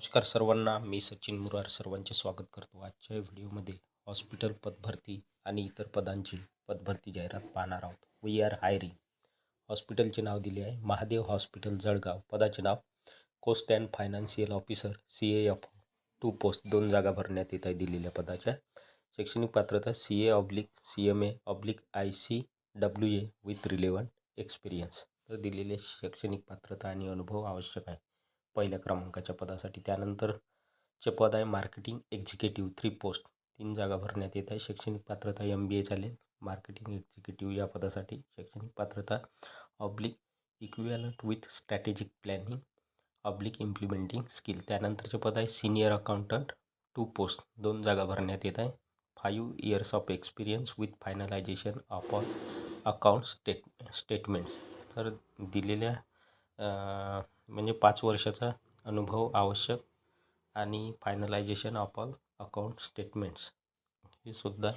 नमस्कार सर्वांना मी सचिन मुरार सर्वांचे स्वागत करतो आजच्या व्हिडिओमध्ये. हॉस्पिटल पदभरती आणि इतर पदांची पदभरती जाहिरात पाहणार आहोत. वी आर हायरिंग हॉस्पिटलचे नाव दिले आहे. महादेव हॉस्पिटल जळगाव. पदाचे नाव cost and financial officer C A F two post दोन जागा भरण्यात येत आहे दिलेल्या पदाच्या. शैक्षणिक पात्रता C A oblique C M A oblique I C W A with relevant experience तर दिलेले शैक्षणिक पात्रता आणि अनुभव आवश्यक आहे. पहिल्या क्रमांकाच्या पदासाठी. त्यानंतरचे पद आहे मार्केटिंग एक्झिक्युटिव्ह थ्री पोस्ट. तीन जागा भरण्यात येत आहे. शैक्षणिक पात्रता एम बी ए चालेल मार्केटिंग एक्झिक्युटिव्ह या पदासाठी शैक्षणिक पात्रता. Oblique equivalent with strategic planning oblique implementing skill त्यानंतरचे पद आहे सिनियर अकाउंटंट टू पोस्ट दोन जागा भरण्यात येत आहे. Five years of experience with finalization of account state statements तर दिलेल्या म्हणजे पाच वर्षाचा अनुभव आवश्यक आणि finalization of all account statements हे सुद्धा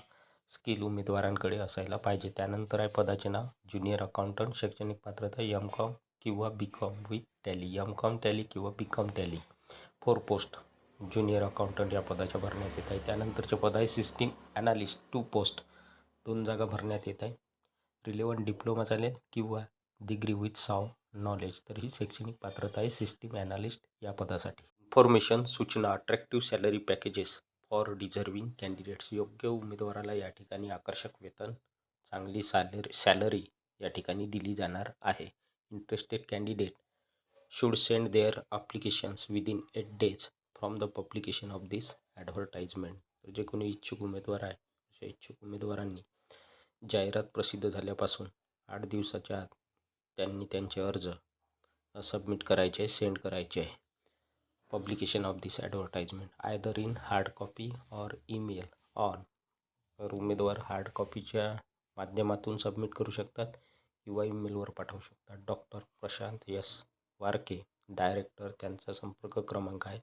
स्किल उमेदवारांकडे असायला पाहिजे. त्यानंतर आहे पदाचे नाव ज्युनियर अकाउंटंट शैक्षणिक पात्रता एम कॉम किंवा B com with tally M com tally किंवा B com tally four post junior accountant या पदाच्या भरण्यात येत आहे. त्यानंतरचे पद आहे सिस्टीम ॲनालिस्ट टू पोस्ट दोन जागा भरण्यात येत आहे. रिलेवंट डिप्लोमा चालेल किंवा डिग्री विथ साऊंड नॉलेज तर ही शैक्षणिक पात्रता आहे सिस्टीम ॲनालिस्ट या पदासाठी. इन्फॉर्मेशन सूचना attractive salary packages for deserving candidates योग्य उमेदवाराला या ठिकाणी आकर्षक वेतन चांगली सॅलरी सॅलरी या ठिकाणी दिली जाणार आहे. Interested candidate should send their applications within eight days from the publication of this advertisement तर जे कोणी इच्छुक उमेदवार आहे अशा इच्छुक उमेदवारांनी जाहिरात प्रसिद्ध झाल्यापासून आठ दिवसाच्या आत त्यांनी त्यांचे अर्ज सबमिट करायचे आहे सेंड करायचे आहे publication of this advertisement either in hard copy or email on तर उमेदवार हार्ड कॉपीच्या माध्यमातून सबमिट करू शकतात किंवा ईमेलवर पाठवू शकतात. Doctor Prashant S Warke director त्यांचा संपर्क क्रमांक आहे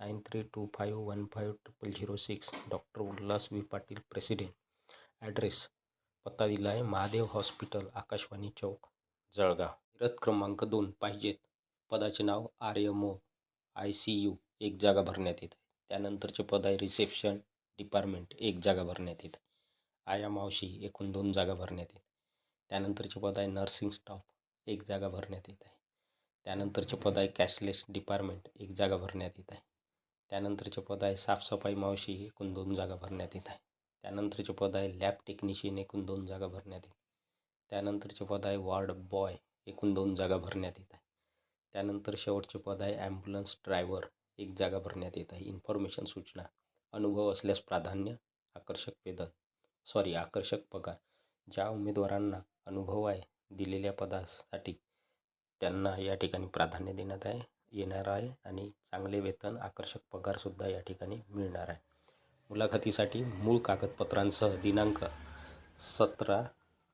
nine three two five one five triple zero six doctor Ulhas V Patil president address पत्ता दिला आहे महादेव हॉस्पिटल आकाशवाणी चौक. जळगाव. रथ क्रमांक दोन पाहिजेत. पदाचे नाव R M O I C U. एक जागा भरण्यात येत. आहे त्यानंतरचे पद आहे रिसेप्शन डिपार्टमेंट. एक जागा भरण्यात येत. आहे आया मावशी एकूण दोन जागा भरण्यात येत. त्यानंतरचे पद आहे नर्सिंग स्टाफ. एक जागा भरण्यात येत आहे. त्यानंतरचे पद आहे कॅशलेस डिपार्टमेंट. एक जागा भरण्यात येत आहे. त्यानंतरचे पद आहे साफसफाई मावशी. एकूण दोन जागा भरण्यात येत आहे. त्यानंतरचे पद आहे लॅब टेक्निशियन. एकूण दोन जागा भरण्यात येत त्यानंतरचे पद आहे वॉर्ड बॉय एकूण दोन जागा भरण्यात येत आहे. त्यानंतर शेवटचे पद आहे ॲम्ब्युलन्स ड्रायव्हर एक जागा भरण्यात येत आहे. इन्फॉर्मेशन सूचना अनुभव असल्यास प्राधान्य आकर्षक वेतन सॉरी आकर्षक पगार. ज्या उमेदवारांना अनुभव आहे दिलेल्या पदासाठी त्यांना या ठिकाणी प्राधान्य देण्यात आहे येणार आहे आणि चांगले वेतन आकर्षक पगारसुद्धा या ठिकाणी मिळणार आहे. मुलाखतीसाठी मूळ कागदपत्रांसह दिनांक सतरा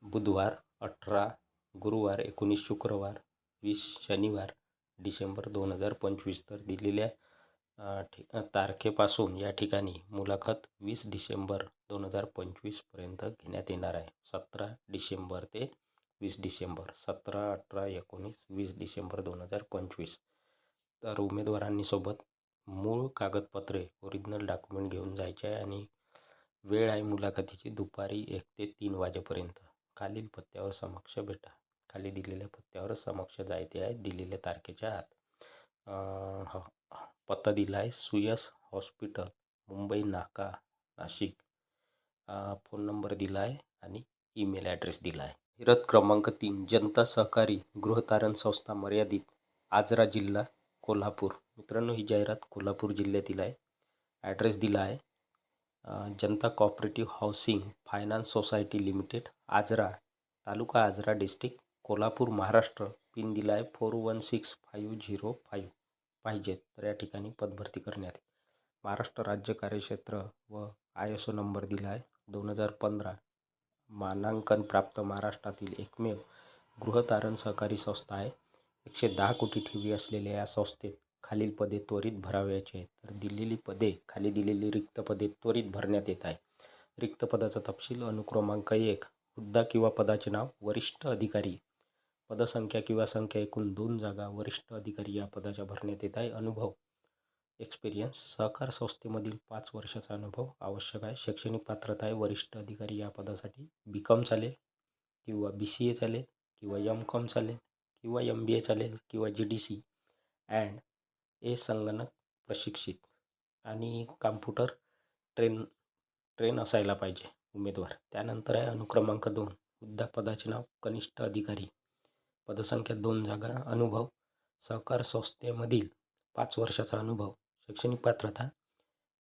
बुधवार अठरा गुरुवार एकोणीस शुक्रवार वीस शनिवार डिसेंबर दोन हजार पंचवीस. तर दिलेल्या ठि- तारखेपासून या ठिकाणी मुलाखत वीस डिसेंबर दोन हजार पंचवीसपर्यंत घेण्यात येणार आहे. सतरा डिसेंबर ते वीस डिसेंबर सतरा अठरा एकोणीस वीस डिसेंबर दोन हजार पंचवीस. तर उमेदवारांनी सोबत मूळ कागदपत्रे ओरिजिनल डॉक्युमेंट घेऊन जायचे आहे आणि वेळ आहे मुलाखतीची दुपारी एक ते तीन वाजेपर्यंत. खालील पत्त्यावर समक्ष भेटा. खाली दिलेल्या पत्त्यावर समक्ष जायचे आहे. दिलेल्या तारखेच्या आत. ह- पत्ता दिला आहे सुयस हॉस्पिटल मुंबई नाका नाशिक. फोन नंबर दिला आहे आणि ईमेल ॲड्रेस दिला आहे हिरत क्रमांक तीन जनता सहकारी गृहतारण संस्था मर्यादित आजरा जिल्हा कोल्हापूर. मित्रांनो ही जाहिरात कोल्हापूर जिल्ह्यातील आहे. ॲड्रेस दिला आहे Janata cooperative housing finance society limited Ajara taluka Ajara district Kolhapur Maharashtra pin दिला आहे four one six five zero five पाहिजेत तर या ठिकाणी पदभरती करण्यात महाराष्ट्र राज्य कार्यक्षेत्र व आय एस ओ नंबर दिला आहे दोन हजार पंधरा. मानांकन प्राप्त महाराष्ट्रातील एकमेव गृहतारण सहकारी संस्था आहे. एकशे दहा कोटी ठेवी असलेल्या या संस्थेत खालील पदे त्वरित भरावयाची आहेत. तर दिलेली पदे खाली दिलेली रिक्त पदे त्वरित भरण्यात येत आहे रिक्त पदाचा तपशील अनुक्रमांक एक हुद्दा किंवा पदाचे नाव वरिष्ठ अधिकारी. पदसंख्या किंवा संख्या एकूण दोन जागा वरिष्ठ अधिकारी या पदाच्या भरण्यात येत आहे. अनुभव एक्सपिरियन्स सहकार संस्थेमधील पाच वर्षाचा अनुभव आवश्यक आहे. शैक्षणिक पात्रता आहे. वरिष्ठ अधिकारी या पदासाठी बी कॉम चालेल किंवा बी सी ए चालेल किंवा एम कॉम चालेल किंवा एम बी ए चालेल किंवा जी डी सी अँड हे संगणक प्रशिक्षित आणि कॉम्प्युटर ट्रेन ट्रेन असायला पाहिजे उमेदवार. त्यानंतर आहे अनुक्रमांक दोन हुद्दा पदाचे नाव कनिष्ठ अधिकारी. पदसंख्या दोन जागा अनुभव सहकार संस्थेमधील पाच वर्षाचा अनुभव शैक्षणिक पात्रता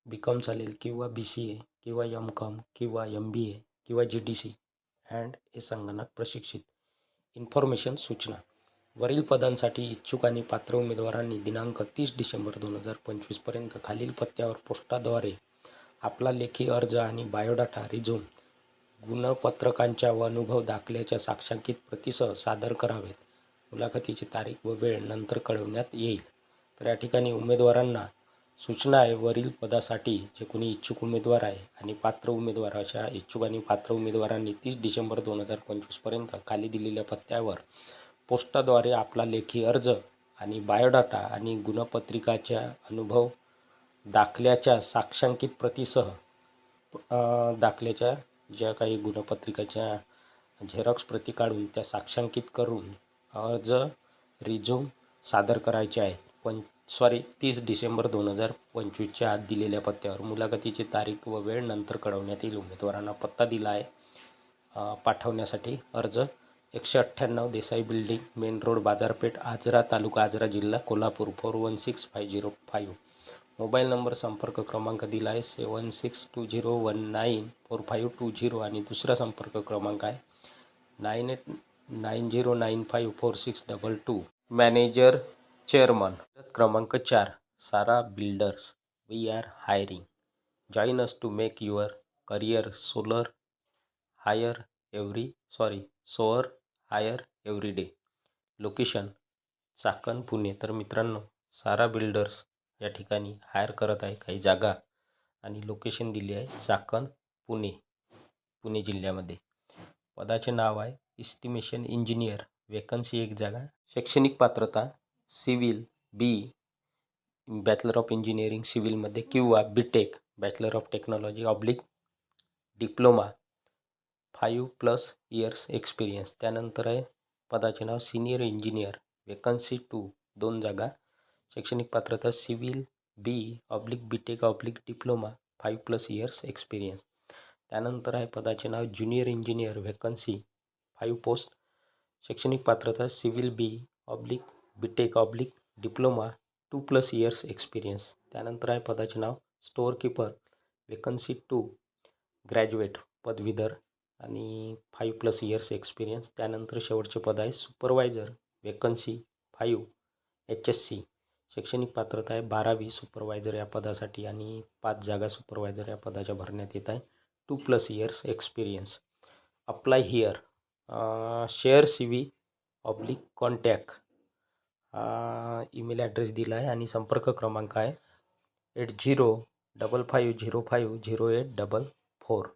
बी कॉम चालेल किंवा बी सी ए किंवा एम कॉम किंवा एम बी ए किंवा जी डी सी अँड हे संगणक प्रशिक्षित. इन्फॉर्मेशन सूचना. वरील पदांसाठी इच्छुक आणि पात्र उमेदवारांनी दिनांक तीस डिसेंबर दोन हजार पंचवीसपर्यंत खालील पत्त्यावर पोस्टाद्वारे आपला लेखी अर्ज आणि बायोडाटा रिझ्यूम गुणपत्रकांच्या व अनुभव दाखल्याच्या साक्षांकित प्रतीसह सादर करावेत. मुलाखतीची तारीख व वेळ नंतर कळवण्यात येईल. तर या ठिकाणी उमेदवारांना सूचना आहे वरील पदासाठी जे कोणी इच्छुक उमेदवार आहे आणि पात्र उमेदवार अशा इच्छुक आणि पात्र उमेदवारांनी तीस डिसेंबर दोन हजार पंचवीसपर्यंत खाली दिलेल्या पत्त्यावर पोस्टाद्वारे आपला लेखी अर्ज आणि बायोडाटा आणि गुणपत्रिकाच्या अनुभव दाखल्याच्या साक्षांकित प्रतीसह दाखल्याच्या ज्या काही गुणपत्रिकाच्या झेरॉक्स प्रती काढून त्या साक्षांकित करून अर्ज रिझ्यूम सादर करायचे आहेत. पण सॉरी तीस डिसेंबर दोन हजार पंचवीसच्या आत दिलेल्या पत्त्यावर मुलाखतीची तारीख व वेळ नंतर कळवण्यात येईल उमेदवारांना पत्ता दिला आहे. पाठवण्यासाठी अर्ज एकशे अठ्ठ्याण्णव देसाई बिल्डिंग मेन रोड बाजारपेठ आजरा तालुका आजरा जिल्हा Kolhapur four one six five zero five mobile number संपर्क क्रमांक दिला आहे seven six two zero one nine four five two zero आणि दुसरा संपर्क क्रमांक आहे nine eight nine zero nine five four six double two. Manager chairman क्रमांक चार Sara builders we are hiring. Join us to make your career solar higher every sorry soar higher every day. Location Chakan Pune. तर मित्रांनो सारा builders या ठिकाणी higher करत आहे काही जागा आणि लोकेशन दिली आहे चाकण पुणे पुणे जिल्ह्यामध्ये. पदाचे नाव आहे इस्टिमेशन इंजिनियर वेकन्सी एक जागा. शैक्षणिक पात्रता civil B bachelor of engineering सिव्हिलमध्ये किंवा B tech bachelor of technology oblique diploma five plus years experience. त्यानंतर आहे पदाचे नाव सिनियर इंजिनियर. वेकन्सी टू दोन जागा. शैक्षणिक पात्रता civil B oblique B tech oblique diploma five plus years experience. त्यानंतर आहे पदाचे नाव junior engineer vacancy five post. शैक्षणिक पात्रता civil B oblique B tech oblique diploma two plus years experience. त्यानंतर आहे पदाचे नाव store keeper vacancy two graduate पदवीधर. आणि फाईव्ह प्लस इयर्स एक्सपिरियन्स त्यानंतर शेवटचे पद आहे supervisor vacancy five H S C शैक्षणिक पात्रता आहे बारावी सुपरवायझर या पदासाठी आणि पाच जागा सुपरवायझर या पदाच्या भरण्यात येत आहे. Two plus years experience apply here share C V oblique contact हा ईमेल ॲड्रेस दिला आहे आणि संपर्क क्रमांक आहे eight zero double five zero five zero eight double four